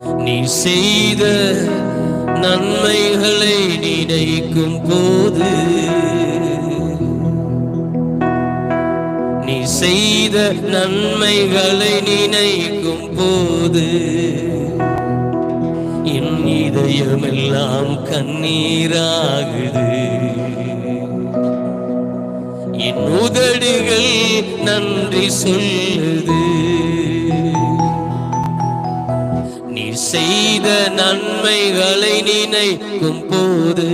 நீ செய்த நன்மைகளை நினைக்கும் போது நீ செய்த நன்மைகளை நினைக்கும் போது என் இதயமெல்லாம் கண்ணீராகுது. என் உதடுகள் நன்றி சொல்லுது. செய்த நன்மைகளை நினைக்கும் போது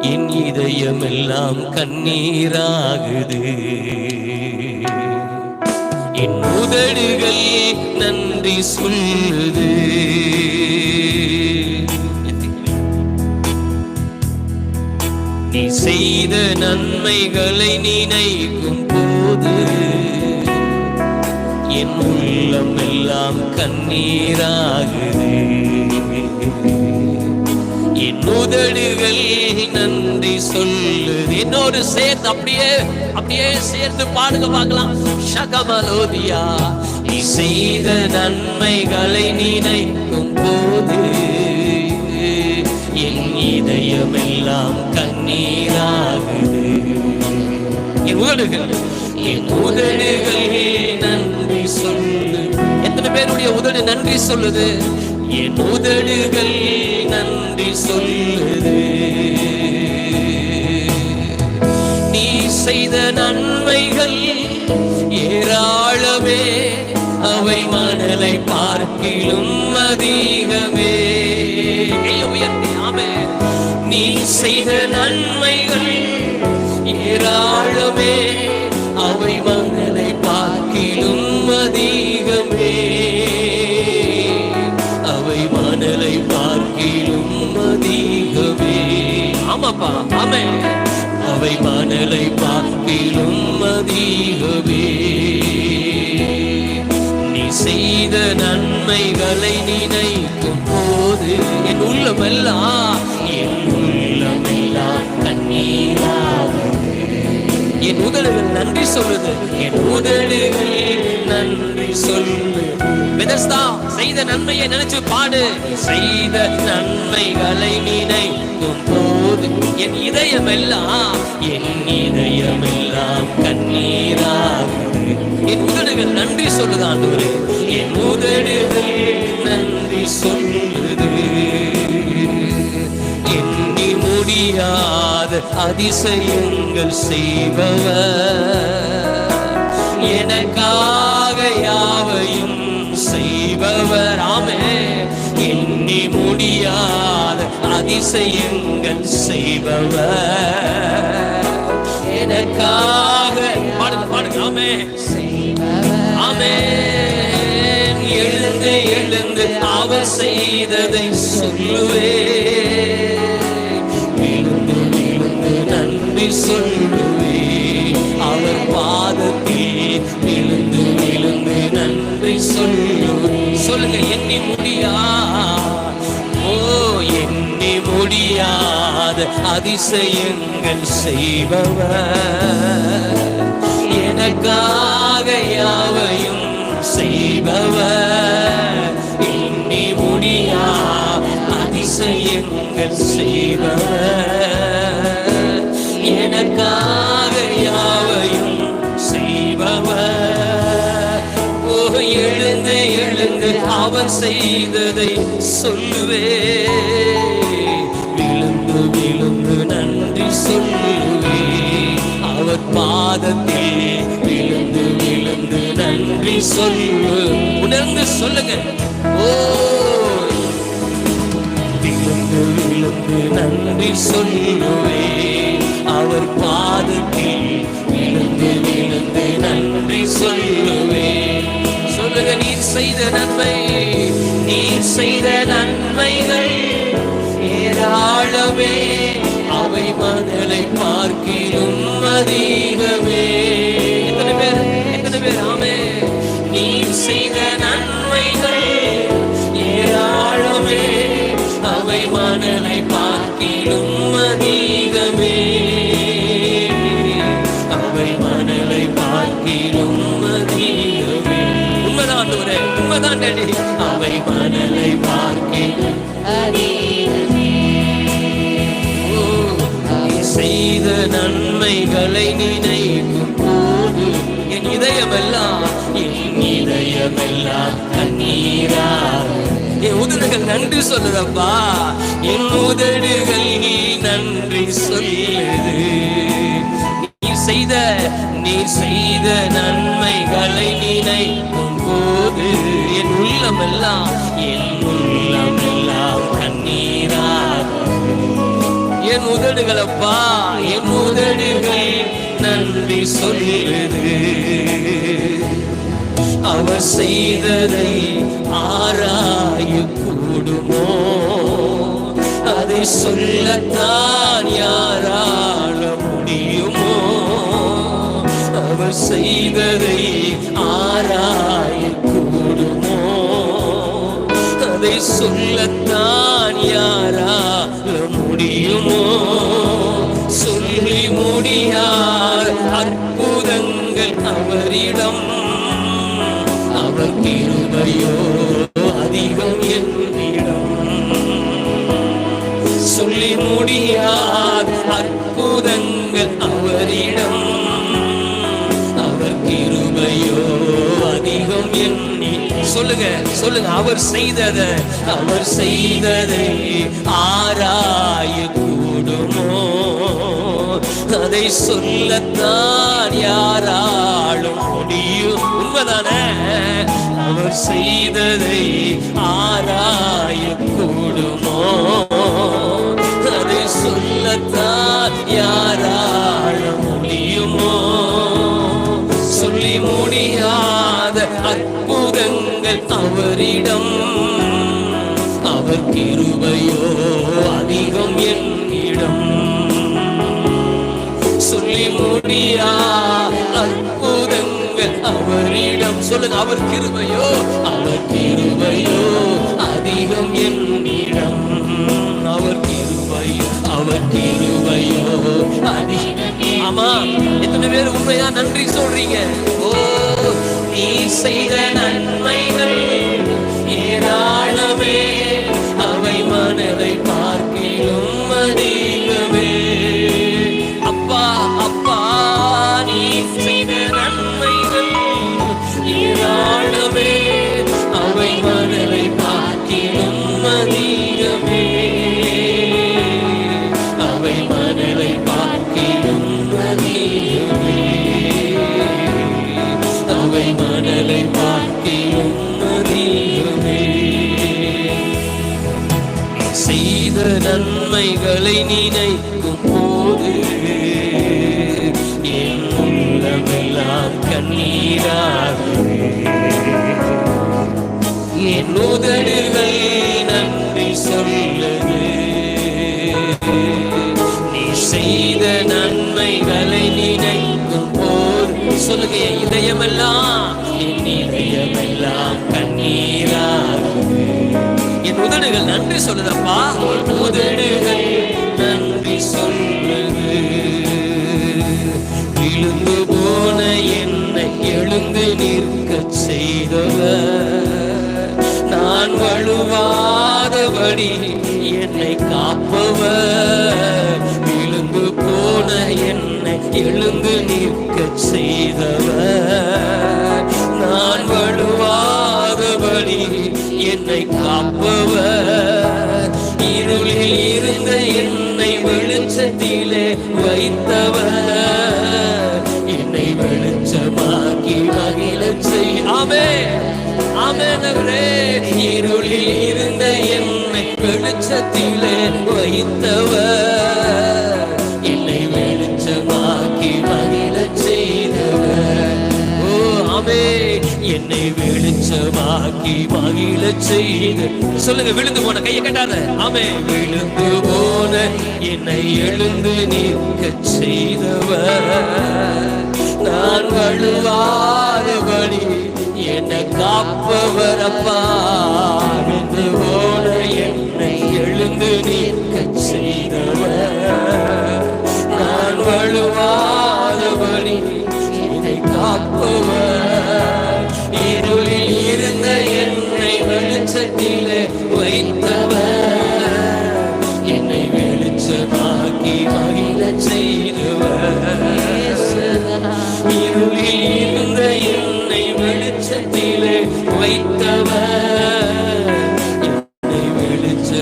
என் இதயமெல்லாம் கண்ணீராகுது. என் உதடுகள் நன்றி சொல்லுது. நீ செய்த நன்மைகளை நினைக்கும் போது உள்ளம் எல்லாம் கண்ணீராகுது. என் உதடுகள் நன்றி சொல்லுது. இன்னொரு சேர்த்து அப்படியே அப்படியே சேர்த்து பாடுங்க பார்க்கலாம். சகமலோதியா நீ செய்த நன்மைகளை நினைக்கும் போது என் இதயமெல்லாம் கண்ணீராகுது. என் உதடுகள் என் உதடுகள் பேருடைய உதடு நன்றி சொல்லுது. என் உதடுகள் நன்றி சொல்லுது. நீ செய்த நன்மைகள் ஏராளமே அவை மணலை பார்க்கிலும் அதிகமே. உயர்த்தியாமே நீ செய்த நன்மைகள் ஏராளமே அவை மணலை ஆமாப்பா ஆமே அவை மணலை பார்க்கிலும் அதிகமே. நீ செய்த நன்மைகளை நினைக்கும் போது என் உள்ளமெல்லாம் என் உள்ளமெல்லாம் கண்ணீராகுது என் உதடுகள் நன்றி சொல்லுது என் உதடுகள் நன்றி சொல்லு பெதஸ்தா செய்த நன்மையை நினைச்சு பாடு. செய்த நன்மைகளை நினைக்கும் போது என் இதயம் எல்லாம் என் இதயம் எல்லாம் கண்ணீராகுது. என் உதடுகள் நன்றி சொல்லுது என் உதடுகள் நன்றி சொல்லுது. எண்ணி முடியாத அதிசயங்கள் செய்பவர். எனக்காக யாவையும் செய்பவர். ஆமே எண்ணி முடியாத அதிசயங்கள் செய்பவர். எனக்காக பாடுங்க பாடுங்க. ஆமே ஆமே எழுந்து எழுந்து அவர் செய்ததை சொல்லுவே எழுந்து எழுந்து நன்றி சொல்லுவே அவர் பாதத்தில் விழுந்து விழுந்து நன்றி சொல்லுவே சொல்லுங்க எண்ணி முடியா? முடியாத அதிசயங்கள் செய்பவர். எனக்காக யாவையும் செய்பவர். எண்ணி முடியா அதிசயங்கள் செய்பவர். எனக்காக யாவையும் செய்பவர். ஓ எழுந்து எழுந்து அவர் செய்ததை சொல்லுவே சொல்லுவே அவர் பாதத்தில் விழுந்து விழுந்து நன்றி சொல்லு. உணர்ந்து சொல்லுங்க. ஓ விழுந்து விழுந்து நன்றி சொல்லுவே அவர் பாதத்தில் விழுந்து விழுந்து நன்றி சொல்லுவே சொல்லுங்க நீர் செய்த நன்மை நீ செய்த நன்மை. அதிகமே நன்மைகளை நினைக்கும் போது என் இதயமெல்லாம் என் இதயமெல்லாம் கண்ணீரா என் உதடுகள் நன்றி சொல்லுதப்பா. என் உதடுகள் நீ நன்றி சொல்லுது. நீ செய்த நீ செய்த நன்மைகளை நினைக்கும் போது என் உள்ளமெல்லாம் என் உதடுகளப்பா என் உதடுகள் நன்றி சொல்லுது அவர் செய்ததை ஆராய கூடுமோ அதை சொல்லத்தான் யாரால முடியுமோ? அவர் செய்ததை ஆராய கூடுமோ அதை சொல்லத்தான் யாரால முடியுமோ? சொல்லி முடியார் அற்புதங்கள் அவரிடம். அவர் கிருபையோ அதிகம் என்னிடம். சொல்லி முடியார் அற்புதங்கள் அவரிடம். அவர் கிருபையோ அதிகம் எண்ணி. சொல்லுங்க சொல்லுங்க அவர் செய்தத அவர் செய்ததை ஆராய கூடுமோ அதை சொல்லத்தான் யாராலும் முடியும். உண்மைதானே? அவர் செய்ததை ஆராய கூடுமோ அதை சொல்லத்தான் யாராலும் முடியுமோ? சொல்லி முடியா அற்புதங்கள் அவரிடம். அவர் கிருபையோ அதிகம் என்னிடம். சொல்லி முடியா? அற்புதங்கள் அவரிடம். சொல்லுங்க அவர் கிருபையோ அவர் கிருபையோ அதிகம் என்னிடம். அவர் கிருபையோ அவர் கிருபையோ அதிகம் ஆமா எத்தனை பேர் உண்மையா நன்றி சொல்றீங்க. நீ செய்த நன்மைகள் ஏராளமே. அவை மனதை பார்க்கிலும் அதிகமே. அப்பா அப்பா நீ செய்த நன்மைகள் ஏராளமே. அவை மனதை பார்க்கிலும் நன்மைகளை நினைக்கும் போது என் உள்ளமெல்லாம் கண்ணீராகவே என் உதடுகள் நன்றி சொல்லது. நீ செய்த நன்மைகளை நினைக்கும் போது சொல்லுங்க இதயமெல்லாம் என் இதயமெல்லாம் கண்ணீராக என் உதடுகள் நன்றி சொல்லுதப்பா. உதடுகள் நன்றி சொல்லுது. விழுந்து போன என்னை எழுந்து நிற்க செய்தவர் நான் வழுவாதபடி என்னை காப்பவர் விழுந்து போன என்னை எழுந்து நிற்க செய்தவர் நான் வழுவாதபடி என்னை காப்பவர். இருளில் இருந்த என்னை வெளிச்சத்திலே வைத்தவர். என்னை வெளிச்சமாக்கி மகிழச் செய் ஆமே ஆமெனவரே இருளில் இருந்த என்னை வெளிச்சத்திலே வைத்தவர். என்னை வெளிச்சமாக்கி மகிழச் செய்தவர். ஓ ஆமே என்னை வெளிச்சமாக்கி மகிழ செய்து. சொல்லுங்க விழுந்து போன கையை கட்டாத. ஆமே. விழுந்து போன என்னை எழுந்து நிற்க செய்தவர். நான் வழுவாதபடி என்னை காப்பவர் அப்பா. விழுந்து போன என்னை எழுந்து நிற்க செய்தவர். நான் வழுவாதபடி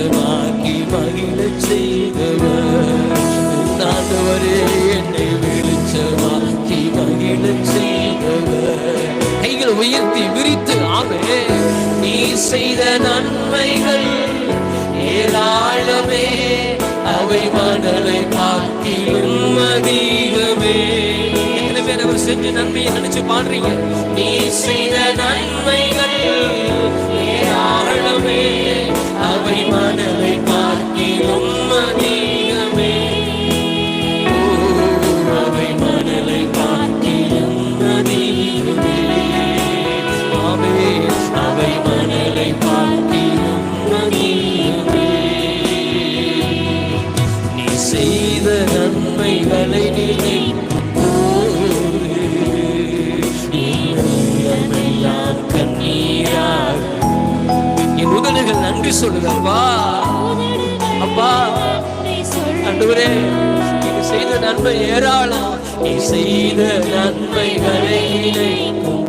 வெளிச்சமாக்கி மகிழ செய்தவர். ஆண்டவரே என்னை வெளிச்சமாக்கி மகிழ செய்தவர். கைகள் உயர்த்தி விரித்து ஆமே. நீ செய்த நன்மைகள் ஏராளமே. அவை மணலை பார்க்கிலும் அதிகமே செஞ்ச நன்மையை நினைச்சு பாடுறீங்க. நீ செய்த நன்மைகள் அவை மனதை பார்க்கிறோம் உதடுகள் அப்பா ஆண்டவரே நீங்க செய்த நன்மை ஏராளம். நீ செய்த நன்மைகளை நினைக்கும்